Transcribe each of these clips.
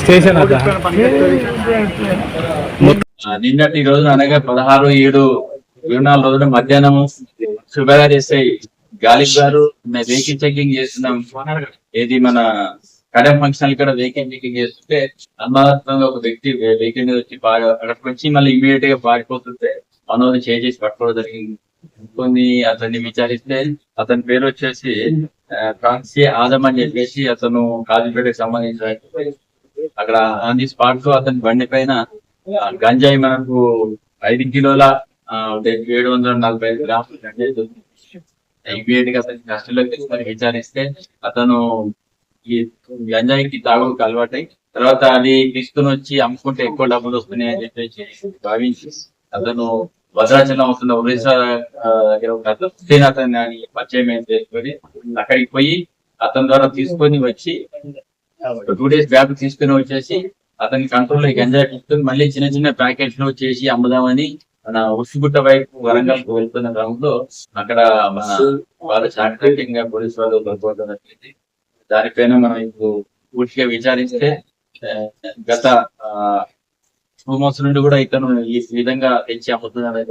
Station నిన్నటి రోజున అనగా పదహారు ఏడు ఇరవై నాలుగు రోజుల మధ్యాహ్నం శుభగారు చేస్తే గాలిబ్ గారు మేము వెహికల్ చెకింగ్ చేస్తున్నాం ఏది మన కడెం ఫంక్షన్ ఇక్కడ వెహికల్ చెకింగ్ చేస్తుంటే అనుమానాత్మకంగా ఒక వ్యక్తి వెహికల్ మీద వచ్చి బాగా అక్కడికి వచ్చి మళ్ళీ ఇమీడియట్గా పారిపోతుంటే చేంజ్ చేసి పట్టుకోవడం జరిగింది. కొన్ని అతన్ని విచారిస్తే అతని పేరు వచ్చేసి కాన్సీ ఆదం అని చెప్పేసి అతను కాజీపేటకి సంబంధించిన అక్కడ ఆన్ ది స్పాట్లో అతని బండి పైన గంజాయి మనకు ఐదు కిలోల ఏడు వందల నలభై ఐదు గ్రాములు గంజాయి ఇమీడియట్గా అతని కస్టడీలోకి తీసుకొని విచారిస్తే అతను ఈ గంజాయికి తాగుడుకు అలవాటై తర్వాత అది తీసుకుని వచ్చి అమ్ముకుంటే ఎక్కువ డబ్బులు వస్తున్నాయి అని చెప్పేసి భావించి అతను భద్రాచలం వస్తున్న ఒరిస్సా దగ్గర అని పరిచయం ఏం చేసుకొని అక్కడికి పోయి అతని ద్వారా తీసుకొని వచ్చి టూ డేస్ బ్యాక్ తీసుకుని వచ్చేసి అతని కంట్రోల్లో ఈ గంజాయి మళ్ళీ చిన్న చిన్న ప్యాకెట్స్లో చేసి అమ్ముదామని మన ఉసిగుట్ట వైపు వరంగల్కు వెళ్తున్న క్రమంలో అక్కడ మన వాళ్ళు చాకచక్యంగా పోలీసు వాళ్ళు దొరకడం దానిపైన మనం ఇప్పుడు పూర్తిగా విచారిస్తే గత టూ మంత్స్ నుండి కూడా ఇతను ఈ విధంగా పెంచి అమ్ముతున్నారని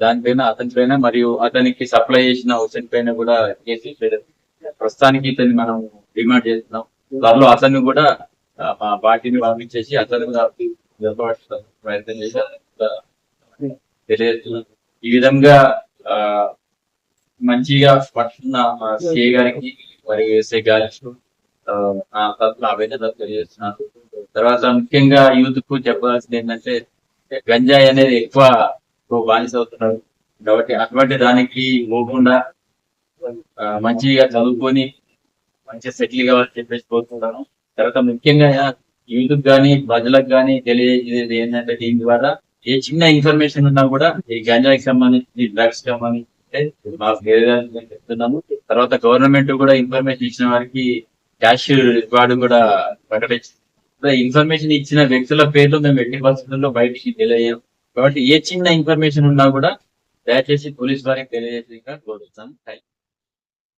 దానిపైన అతని పైన మరియు అతనికి సప్లై చేసిన హుసేన్ పైన కూడా కేసు ప్రస్తుతానికి ఇతన్ని మనం డిమాండ్ చేస్తున్నాం. త్వరలో అతన్ని కూడా మా పార్టీని పంపించేసి అతను కూడా ప్రయత్నం చేసి తెలియజేస్తున్నాం ఈ విధంగా మంచిగా పట్టున్న మా సిఏ గారికి మరియు ఎస్ఐ గారికి ఆ, తరఫున అభినందనలు తెలియజేస్తున్నాను. తర్వాత ముఖ్యంగా యూత్కు చెప్పాల్సింది ఏంటంటే గంజాయి అనేది ఎక్కువ బానిస అవుతున్నారు. కాబట్టి అటువంటి దానికి పోకుండా మంచిగా చదువుకొని మంచిగా సెటిల్ కావాలని చెప్పేసి కోరుకుంటాను తర్వాత ముఖ్యంగా యూత్ గానీ ప్రజలకు గానీ తెలియజేసేది ఏంటంటే దీని ద్వారా ఏ చిన్న ఇన్ఫర్మేషన్ ఉన్నా కూడా ఈ గంజాయికి సంబంధించి డ్రగ్స్ సంబంధించి మాకు తెలియజేయాలని చెప్తున్నాము. తర్వాత గవర్నమెంట్ కూడా ఇన్ఫర్మేషన్ ఇచ్చిన వారికి క్యాష్ రికార్డు కూడా ప్రకటించింది. ఇన్ఫర్మేషన్ ఇచ్చిన వ్యక్తుల పేర్లు మేము ఎట్టి పరిస్థితుల్లో బయటికి తెలియజేయం కాబట్టి ఏ చిన్న ఇన్ఫర్మేషన్ ఉన్నా కూడా దయచేసి పోలీస్ వారికి తెలియజేసి కోరుతాం. Thank you